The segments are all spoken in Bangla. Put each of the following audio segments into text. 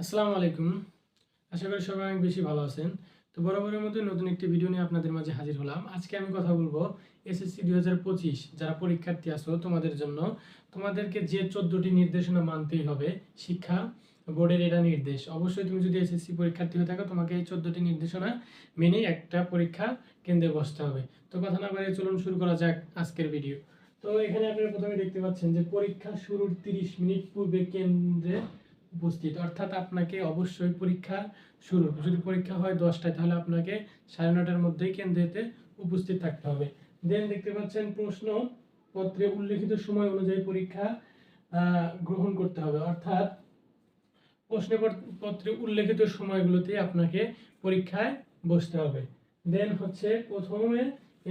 আসসালামু আলাইকুম। আশা করি সবাই অনেক বেশি ভালো আছেন। তো বরাবরের মতো নতুন একটি ভিডিও নিয়ে আপনাদের মাঝে হাজির হলাম। আজকে আমি কথা বলব এসএসসি দুই হাজার পঁচিশ, যারা পরীক্ষার্থী আছো তোমাদের জন্য। তোমাদেরকে যে চোদ্দটি নির্দেশনা মানতেই হবে, শিক্ষা, বোর্ডের এটা নির্দেশ। অবশ্যই তুমি যদি এসএসসি পরীক্ষার্থী হয়ে থাকো, তোমাকে এই চোদ্দটি নির্দেশনা মেনেই একটা পরীক্ষা কেন্দ্রে বসতে হবে। তো কথা না বাড়িয়ে চলুন শুরু করা যাক আজকের ভিডিও তো এখানে আপনারা প্রথমে দেখতে পাচ্ছেন যে পরীক্ষা শুরুর তিরিশ মিনিট পূর্বে কেন্দ্রে উপস্থিত। অর্থাৎ আপনাকে অবশ্যই পরীক্ষা শুরু যদি পরীক্ষা হয় দশটায়, তাহলে আপনাকে সাড়ে নটার মধ্যেই কেন্দ্রেতে উপস্থিত থাকতে হবে। দেন দেখতে পাচ্ছেন প্রশ্ন পত্রে উল্লেখিত সময় অনুযায়ী পরীক্ষা গ্রহণ করতে হবে। অর্থাৎ প্রশ্ন পত্রে উল্লেখিত সময়গুলোতে আপনাকে পরীক্ষায় বসতে হবে। দেন হচ্ছে প্রথমে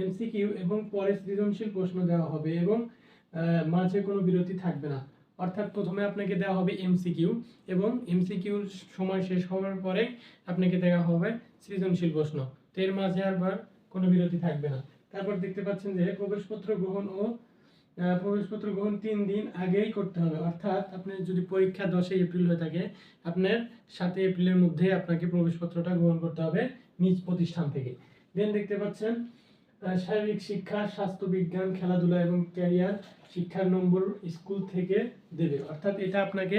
এমসিকিউ এবং পরে সৃজনশীল প্রশ্ন দেওয়া হবে এবং মাঝে কোনো বিরতি থাকবে না। অর্থাৎ প্রথমে আপনাকে দেওয়া হবে এমসিকিউ এবং এমসিকিউর সময় শেষ হওয়ার পরে আপনাকে দেওয়া হবে সৃজনশীল প্রশ্ন। তো এর মাঝে আবার কোনো বিরতি থাকবে না। তারপর দেখতে পাচ্ছেন যে প্রবেশপত্র গ্রহণ ও প্রবেশপত্র গ্রহণ তিন দিন আগেই করতে হবে। অর্থাৎ আপনি যদি পরীক্ষা দশই এপ্রিল হয়ে থাকে, আপনার সাতই এপ্রিলের মধ্যে আপনাকে প্রবেশপত্রটা গ্রহণ করতে হবে নিজ প্রতিষ্ঠান থেকে। দেন দেখতে পাচ্ছেন শারীরিক শিক্ষা স্বাস্থ্য বিজ্ঞান খেলাধুলা এবং ক্যারিয়ার শিক্ষার নম্বর স্কুল থেকে দেবে। অর্থাৎ এটা আপনাকে,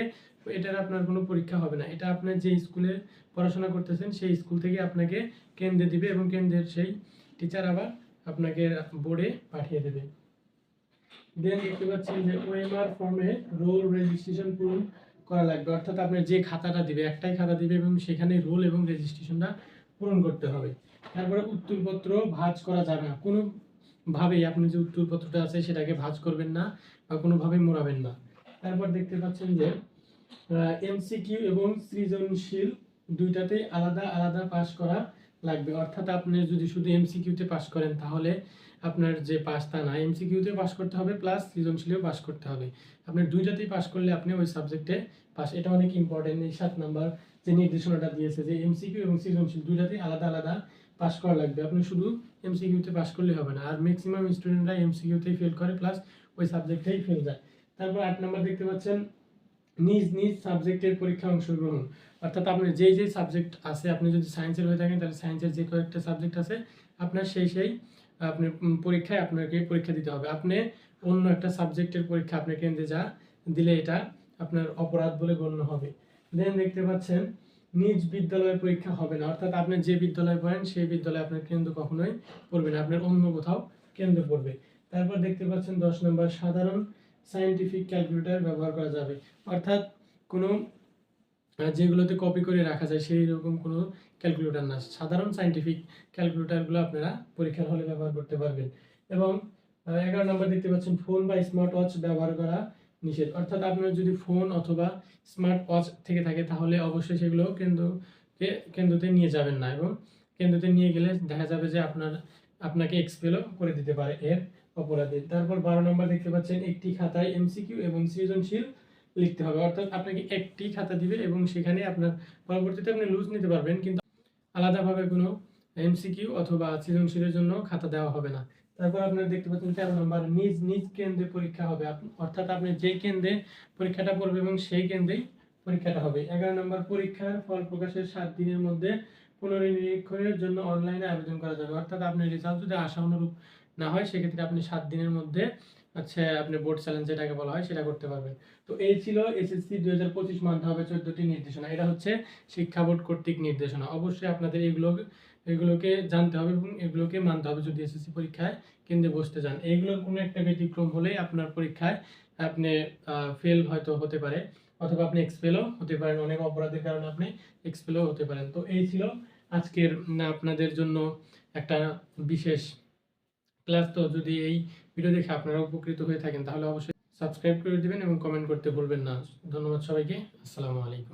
এটার আপনার কোনো পরীক্ষা হবে না। এটা আপনার যে স্কুলে পড়াশোনা করতেছেন, সেই স্কুল থেকে আপনাকে কেন্দ্রে দিবে এবং কেন্দ্রের সেই টিচার আবার আপনাকে বোর্ডে পাঠিয়ে দেবে। দেন দেখতে পাচ্ছেন যে ওএমআর ফর্মে রোল রেজিস্ট্রেশন পূরণ করা লাগবে। অর্থাৎ আপনার যে খাতাটা দিবে, একটাই খাতা দিবে এবং সেখানে রোল এবং রেজিস্ট্রেশনটা পূরণ করতে হবে। তারপরে উত্তরপত্র ভাজ করা যাবে না। কোনোভাবেই আপনি যে উত্তরপত্রটা আছে সেটাকে ভাজ করবেন না বা কোনোভাবেই মোড়াবেন না। তারপর দেখতে পাচ্ছেন যে এমসিকিউ এবং সৃজনশীল দুইটাতেই আলাদা আলাদা পাশ করা লাগবে। অর্থাৎ আপনি যদি শুধু এমসিকিউতে পাস করেন, তাহলে আপনার যে পাস তা না। এমসিকিউতে পাস করতে হবে প্লাস সৃজনশীলেও পাস করতে হবে। আপনার দুইটাতেই পাস করলে আপনি ওই সাবজেক্টে পাস এটা অনেক ইম্পর্টেন্ট এই সাত নাম্বার যে নির্দেশনাটা দিয়েছে যে এমসিকিউ এবং সৃজনশীল দুইটাতেই আলাদা আলাদা পাস করা লাগবে। আপনি শুধু এমসিকিউতে পাস করলে হবে না। আর ম্যাক্সিমাম স্টুডেন্টরা এমসিকিউতেই ফেল করে প্লাস ওই সাবজেক্টেই ফেল যায়। তারপর আট নাম্বার দেখতে পাচ্ছেন, নিজ নিজ সাবজেক্টের পরীক্ষা অংশগ্রহণ। অর্থাৎ আপনার যেই যেই সাবজেক্ট আছে, আপনি যদি সায়েন্সের হয়ে থাকেন, তাহলে সায়েন্সের যে কয়েকটা সাবজেক্ট আছে, আপনার সেই সেই, আপনি পরীক্ষায় আপনাকে পরীক্ষা দিতে হবে। আপনি অন্য একটা সাবজেক্টের পরীক্ষা আপনি কেন্দ্রে যা দিলে এটা আপনার অপরাধ বলে গণ্য হবে। দেন দেখতে পাচ্ছেন, নিজ বিদ্যালয়ের পরীক্ষা হবে না। অর্থাৎ আপনি যে বিদ্যালয়ে পড়েন, সেই বিদ্যালয়ে আপনার কেন্দ্র কখনোই পড়বে না। আপনার অন্য কোথাও কেন্দ্র পড়বে। তারপর দেখতে পাচ্ছেন দশ নম্বর, সাধারণ সায়েন্টিফিক ক্যালকুলেটর ব্যবহার করা যাবে। অর্থাৎ কোনো যেগুলোতে কপি করে রাখা যায় সেই রকম কোনো ক্যালকুলেটর না। সাধারণ সায়েন্টিফিক ক্যালকুলেটারগুলো আপনারা পরীক্ষার হলে ব্যবহার করতে পারবেন। এবং এগারো নম্বর দেখতে পাচ্ছেন ফোন বা স্মার্ট ওয়াচ ব্যবহার করা নিষেধ। অর্থাৎ আপনার যদি ফোন অথবা স্মার্ট ওয়াচ থেকে থাকে, তাহলে অবশ্যই সেগুলো কেন্দ্রকে কেন্দ্রতে নিয়ে যাবেন না। এবং কেন্দ্রতে নিয়ে গেলে দেখা যাবে যে আপনার, আপনাকে এক্সপেলও করে দিতে পারে এর অপরাধে। তারপর বারো নম্বর দেখতে পাচ্ছেন, একটি খাতায় এমসিকিউ এবং সৃজনশীল লিখতে হবে। অর্থাৎ আপনাকে একটি খাতা দিবে এবং সেখানে আপনার পরবর্তীতে আপনি লুজ নিতে পারবেন, কিন্তু আলাদাভাবে কোনো এমসিকিউ অথবা সৃজনশীলের জন্য খাতা দেওয়া হবে না। তারপর আপনারা দেখতে পাচ্ছেন তেরো নম্বর, নিজ নিজ কেন্দ্রে পরীক্ষা হবে। অর্থাৎ আপনি যেই কেন্দ্রে পরীক্ষাটা পড়বে এবং সেই কেন্দ্রেই পরীক্ষাটা হবে। এগারো নম্বর, পরীক্ষার ফল প্রকাশের সাত দিনের মধ্যে পুনর্নিরীক্ষণের জন্য অনলাইনে আবেদন করা যাবে। অর্থাৎ আপনার রেজাল্ট যদি আশা অনুরূপ না হয়, সেক্ষেত্রে আপনি সাত দিনের মধ্যে আচ্ছা আপনি বোর্ড চ্যালেঞ্জ যেটাকে বলা হয় সেটা করতে পারবেন। তো এই ছিল এসএসসি দুই হাজার পঁচিশ মানতে হবে চোদ্দটি নির্দেশনা। এটা হচ্ছে শিক্ষা বোর্ড কর্তৃক নির্দেশনা। অবশ্যই আপনাদের এগুলো, এগুলোকে জানতে হবে এবং এগুলোকে মানতে হবে যদি এসএসসি পরীক্ষায় কেন্দ্রে বসতে যান। এইগুলোর কোনো একটা ব্যতিক্রম হলেই আপনার পরীক্ষায় আপনি ফেল হয়তো হতে পারে অথবা আপনি এক্সপেলও হতে পারেন। অনেক অপরাধের কারণে আপনি এক্সপেলও হতে পারেন। তো এই ছিল আজকের, আপনাদের জন্য একটা বিশেষ ক্লাস তো যদি এই ভিডিও দেখে আপনারা উপকৃত হয়ে থাকেন, তাহলে অবশ্যই সাবস্ক্রাইব করে দেবেন এবং কমেন্ট করতে ভুলবেন না। ধন্যবাদ সবাইকে। আসসালামু আলাইকুম।